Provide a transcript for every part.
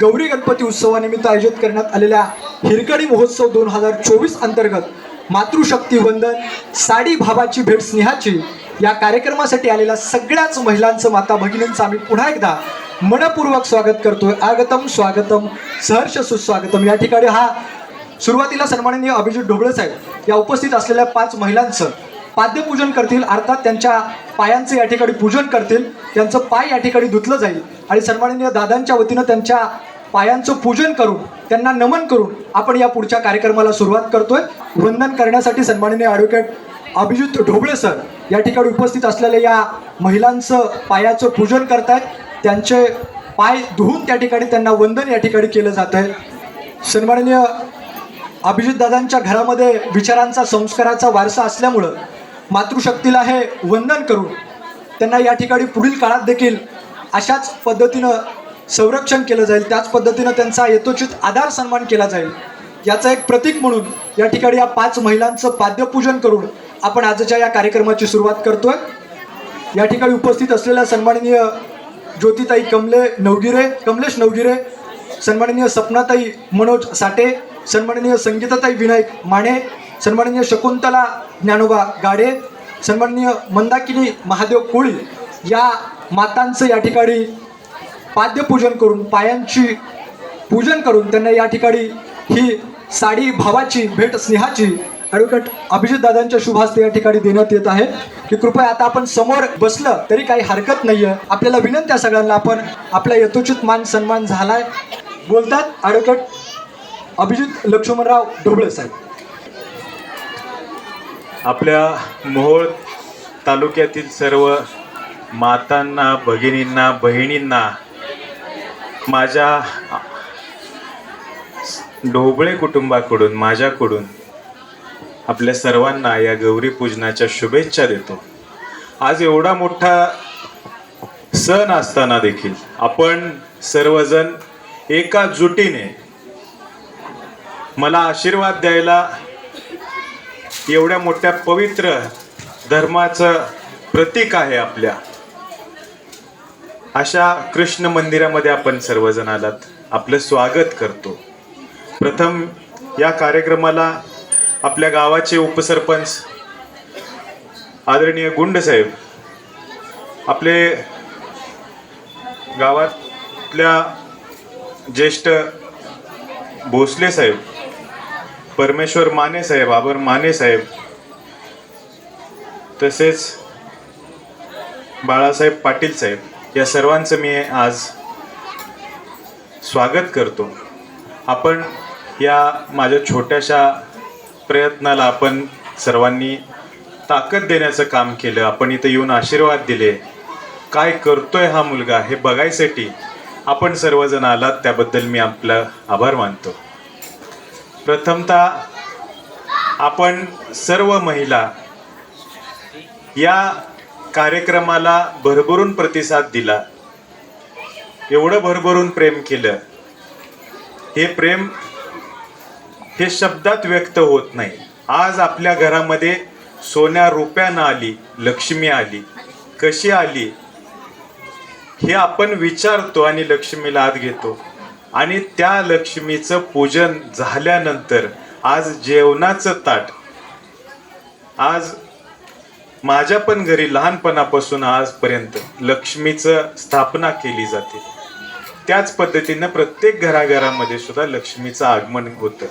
गौरी गणपती उत्सवानिमित्त आयोजित करण्यात आलेल्या हिरकणी महोत्सव दोन हजार चोवीस अंतर्गत मातृशक्ती वंदन साडी भावाची भेट स्नेहाची या कार्यक्रमासाठी आलेल्या सगळ्याच महिलांचं माता भगिनींचं आम्ही पुन्हा एकदा मनपूर्वक स्वागत करतोय. आगतम स्वागतम सहर्ष सुस्वागतम. या ठिकाणी हा सुरुवातीला सन्माननीय अभिजित ढोबळे साहेब या उपस्थित असलेल्या पाच महिलांचं पाद्यपूजन करतील. अर्थात त्यांच्या पायांचं या ठिकाणी पूजन करतील. त्यांचं पाय या ठिकाणी धुतलं जाईल. आणि सन्माननीय दादांच्या वतीनं त्यांच्या पायांचं पूजन करून त्यांना नमन करून आपण या पुढच्या कार्यक्रमाला सुरुवात करतोय. वंदन करण्यासाठी सन्माननीय ॲडव्होकेट अभिजित ढोबळे सर या ठिकाणी उपस्थित असलेल्या या महिलांचं पायाचं पूजन करतायत. त्यांचे पाय धुवून त्या ठिकाणी त्यांना वंदन या ठिकाणी केलं जात आहे सन्माननीय अभिजितदादांच्या घरामध्ये विचारांचा संस्काराचा वारसा असल्यामुळं मातृशक्तीला हे वंदन करून त्यांना या ठिकाणी पुढील काळात देखील अशाच पद्धतीनं संरक्षण केलं जाईल त्याच पद्धतीनं त्यांचा यथोचित आधार सन्मान केला जाईल. याचं एक प्रतीक म्हणून या ठिकाणी या पाच महिलांचं पाद्यपूजन करून आपण आजच्या या कार्यक्रमाची सुरुवात करतोय. या ठिकाणी उपस्थित असलेल्या सन्माननीय ज्योतिताई कमले नवगिरे कमलेश नवगिरे सन्माननीय सपनाताई मनोज साठे सन्माननीय संगीताताई विनायक माने सन्माननीय शकुंतला ज्ञानोबा गाडे सन्माननीय मंदाकिनी महादेव कोळी या मातांचं या ठिकाणी पाद्यपूजन करून पायांची पूजन करून त्यांना या ठिकाणी ही साडी भावाची भेट स्नेहाची ॲडव्होकेट अभिजित दादांच्या शुभ हस्ते या ठिकाणी देण्यात येत आहे. की कृपया आता आपण समोर बसलं तरी काही हरकत नाही आहे आपल्याला विनंती आहे सगळ्यांना आपण आपला यथोचित मान सन्मान झालाय. बोलतात ॲडव्होकेट अभिजित लक्ष्मणराव ढोबळे साहेब. आपल्या मोहोळ तालुक्यातील सर्व मातांना भगिनींना बहिणींना माझ्या ढोबळे कुटुंबाकडून माझ्याकडून आपल्या सर्वांना या गौरी पूजनाच्या शुभेच्छा देतो. आज एवढा मोठा सण असताना देखील आपण सर्वजण एका जुटीने मला आशीर्वाद द्यायला एवढ्या मोठ्या पवित्र धर्माचं प्रतीक आहे आपल्या. अशा कृष्ण मंदिरामध्ये आपण सर्वजण आलात. आपलं स्वागत करतो. प्रथम या कार्यक्रमाला आपल्या गावाचे उपसरपंच आदरणीय गुंड साहेब आपले गावातल्या ज्येष्ठ भोसले साहेब परमेश्वर माने साहेब आबर माने साहेब तसेच बाळासाहेब पाटील साहेब या सर्वांचं मी आज स्वागत करतो. आपण या माझ्या छोट्याशा प्रयत्नाला आपण सर्वांनी ताकद देण्याचं काम केलं. आपण इथं येऊन आशीर्वाद दिले. काय करतोय हा मुलगा हे बघायसाठी आपण सर्वजण आलात त्याबद्दल मी आपलं आभार मानतो. प्रथमतः आपण सर्व महिला या कार्यक्रमाला भरभरून प्रतिसाद दिला. एवढं भरभरून प्रेम केलं. हे प्रेम हे शब्दात व्यक्त होत नाही. आज आपल्या घरामध्ये सोन्या रुपयानं आली लक्ष्मी आली. कशी आली? हे आपण विचारतो आणि लक्ष्मीला आत घेतो. आणि त्या लक्ष्मीचं पूजन झाल्यानंतर आज जेवणाचं ताट आज माझ्या पण घरी लहानपणापासून आजपर्यंत लक्ष्मीचं स्थापना केली जाते. त्याच पद्धतीनं प्रत्येक घराघरामध्ये सुद्धा लक्ष्मीचं आगमन होतं.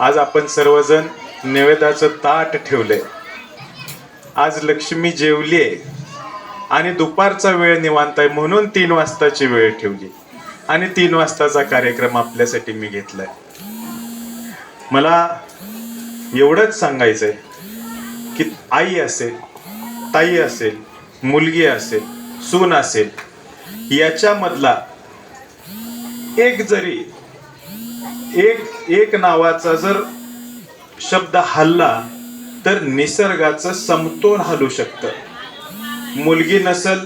आज आपण सर्वजण नैवेद्याचं ताट ठेवलंय. आज लक्ष्मी जेवली आहे आणि दुपारचा वेळ निवांत आहे म्हणून तीन वाजताची वेळ ठेवली. आणि तीन वाजताचा कार्यक्रम आपल्यासाठी मी घेतलाय. मला एवढंच सांगायचंय. की आई असेल ताई असेल मुलगी असेल सून असेल याच्यामधला एक जरी एक एक नावाचा जर शब्द हल्ला तर निसर्गाचं समतोल हलू शकतं. मुलगी नसल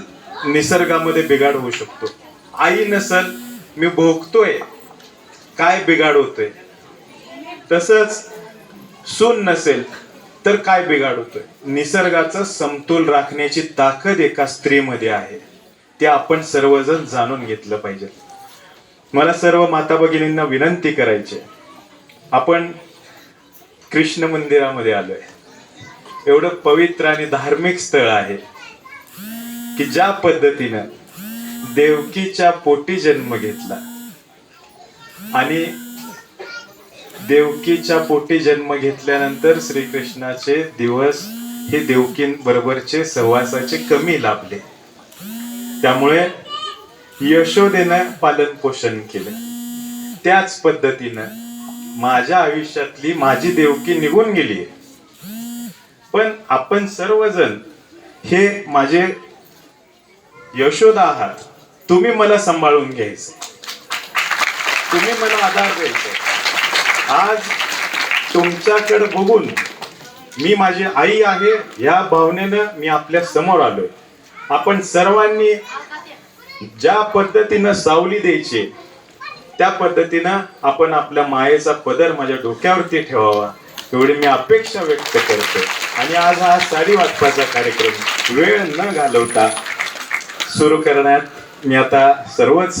निसर्गामध्ये बिघाड होऊ शकतो. आई नसल मी भोगतोय काय बिघाड होतोय? तसंच सून नसेल तर काय बिघाड होतोय? निसर्गाचं समतोल राखण्याची ताकद एका स्त्रीमध्ये आहे. ते आपण सर्वजण जाणून घेतलं पाहिजे. मला सर्व माता भगिनींना विनंती करायची आहे. आपण कृष्ण मंदिरामध्ये आलोय. एवढं पवित्र आणि धार्मिक स्थळ आहे की ज्या पद्धतीनं देवकीच्या पोटी जन्म घेतला. आणि देवकीच्या पोटी जन्म घेतल्यानंतर श्रीकृष्णाचे दिवस हे देवकींबरोबरचे सहवासाचे कमी लाभले. त्यामुळे यशोदेनं पालन पोषण केलं. त्याच पद्धतीनं माझ्या आयुष्यातली माझी देवकी निघून गेली पण आपण सर्वजण हे माझे यशोदा आहात तुम्ही मला सांभाळून घ्यायचं. तुम्ही मला आधार द्यायचा. आज तुमच्याकडे बघून मी माझी आई आहे या भावनेनं मी आपल्यासमोर आलोय. आपण सर्वांनी ज्या पद्धतीनं सावली द्यायची त्या पद्धतीनं आपण आपल्या मायेचा पदर माझ्या डोक्यावरती ठेवावा एवढी मी अपेक्षा व्यक्त करतो. आणि आज हा साडी वाटपाचा कार्यक्रम वेळ न घालवता सुरू करण्यात मी आता सर्वच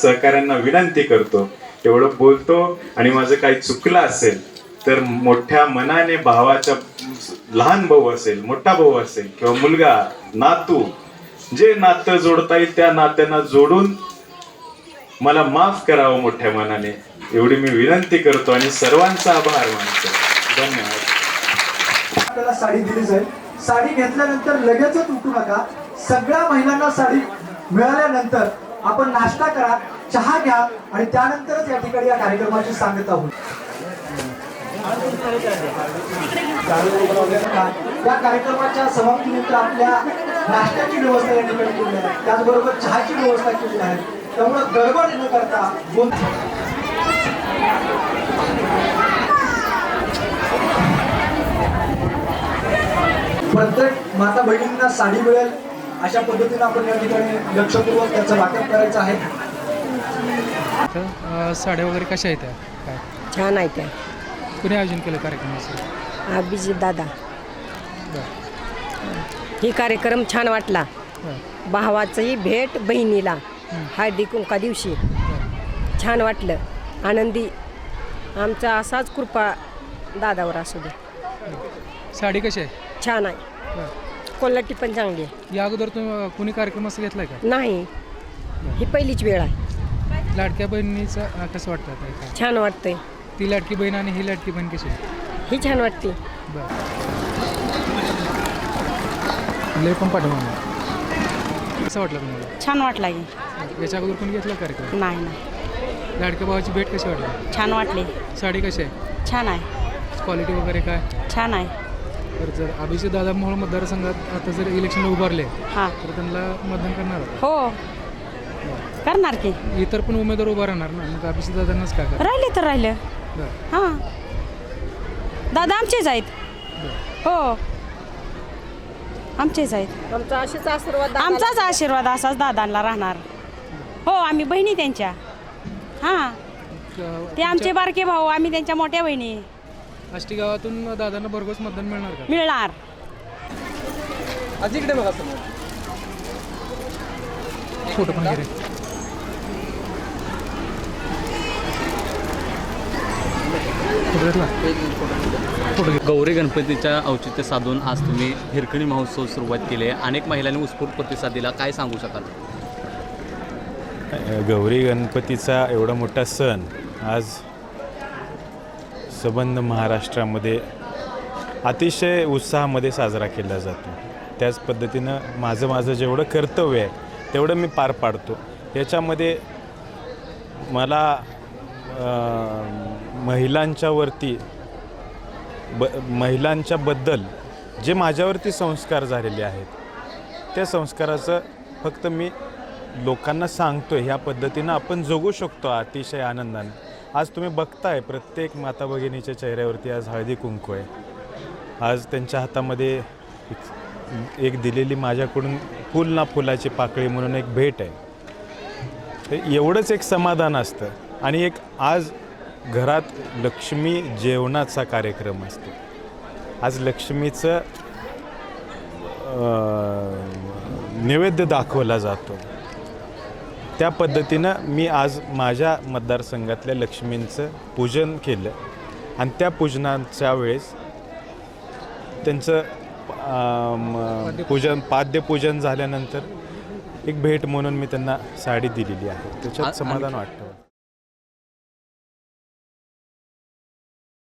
सहकाऱ्यांना विनंती करतो. एवढं बोलतो आणि माझं काही चुकलं असेल तर मोठ्या मनाने भावाच्या लहान भाऊ असेल मोठा भाऊ असेल किंवा मुलगा नातू जे नातं जोडता येईल त्या नात्यांना जोडून मला माफ करावं मोठ्या मनाने. एवढी मी विनंती करतो आणि सर्वांचा आभार मानतो. धन्यवाद. आपल्याला साडी दिली जाईल. साडी घेतल्यानंतर लगेचच उठू नका. सगळ्या महिलांना साडी मिळाल्यानंतर आपण नाश्ता करा चहा घ्या आणि त्यानंतरच या ठिकाणी या कार्यक्रमाची सांगत आहोत या कार्यक्रमाच्या समाप्तीनंतर आपल्या नाश्त्याची व्यवस्था या ठिकाणी केली आहे. त्याचबरोबर चहाची व्यवस्था केली आहे. त्यामुळे गडबड न करता गोंध प्रत्येक माता बहिणींना साडी मिळेल. अशा पद्धतीने आपण या ठिकाणी लक्षपूर्वक त्याचं वाटप करायचं आहे. साड्या वगैरे कशा आहेत त्या? काय? छान आहे त्या. कुणी आयोजन केलं कार्यक्रमाचं? अभिजित दादा. ही कार्यक्रम छान वाटला. भावाचंही भेट बहिणीला. हळदी कुंका दिवशी. छान वाटलं. आनंदी. आमचा असाच कृपा दादावर असू दे. साडी कशी आहे? छान आहे. क्वालिटी पण चांगली आहे. या अगोदर तुम्ही कुणी कार्यक्रम असं घेतला आहे नाही. ही पहिलीच वेळ आहे. का लाडक्या बहिणीचं अ, कसं वाटतं आता छान वाटतंय. ती लाडकी बहीण आणि ही लाडकी बहीण कशी आहे? ही छान वाटते. बरं. लय पण पाठवा मला कसं वाटलं तुम्हाला? छान वाटला की याच्या अगोदर कोणी घेतला कार्यक्रम? नाही नाही. लाडक्या भावाची भेट कशी वाटली? छान वाटले. साडी कशी आहे? छान आहे. क्वालिटी वगैरे काय? छान आहे. तर जर अभिजित दादा मोहोळ मतदारसंघात आता जर इलेक्शनला उभारले हां. तर त्यांना मतदान करणार हो. करणार की. इतर पण उमेदवार उभा राहणार ना? मग अभिजित दादांनाच काय राहिले तर राहिलं. हां. दादा आमचेच आहेत. हो. आमचेच आहेत. आमचा असेच आशीर्वाद आमचाच आशीर्वाद असाच दादांना राहणार. हो आम्ही बहिणी त्यांच्या. हां. ते आमचे बारके भाऊ आम्ही त्यांच्या मोठ्या बहिणी. आष्टी गावातून दादांना भरघोस मतदान मिळणार का? मिळणार. आज इकडे बघा फोटो पण घे रे. फोटो घेतला? फोटो घे गौरी गणपतीच्या औचित्य साधून आज तुम्ही हिरकणी महोत्सव सुरुवात केली आहे. अनेक महिलांनी उत्स्फूर्त प्रतिसाद दिला काय सांगू शकाल? गौरी गणपतीचा एवढा मोठा सण आज संबंध महाराष्ट्रामध्ये अतिशय उत्साहामध्ये साजरा केला जातो. त्याच पद्धतीनं माझं माझं जेवढं कर्तव्य आहे तेवढं मी पार पाडतो. याच्यामध्ये मला महिलांच्यावरती ब महिलांच्याबद्दल जे माझ्यावरती संस्कार झालेले आहेत त्या संस्काराचं फक्त मी लोकांना सांगतो ह्या पद्धतीनं आपण जगू शकतो अतिशय आनंदाने. आज तुम्ही बघताय प्रत्येक माता भगिनीच्या चेहऱ्यावरती आज हळदी कुंकू आहे. आज त्यांच्या हातामध्ये एक- एक दिलेली माझ्याकडून फुल ना फुलाची पाकळी म्हणून एक भेट आहे. एवढंच एक समाधान असतं आणि एक आज घरात लक्ष्मी जेवणाचा कार्यक्रम असतो. आज लक्ष्मीचं नैवेद्य दाखवला जातो. त्या पद्धतीनं मी आज माझ्या मतदारसंघातल्या लक्ष्मींचं पूजन केलं. आणि त्या पूजनाच्या वेळेस त्यांचं पूजन पाद्यपूजन झाल्यानंतर एक भेट म्हणून मी त्यांना साडी दिलेली आहे. त्याच्यात समाधान वाटतं.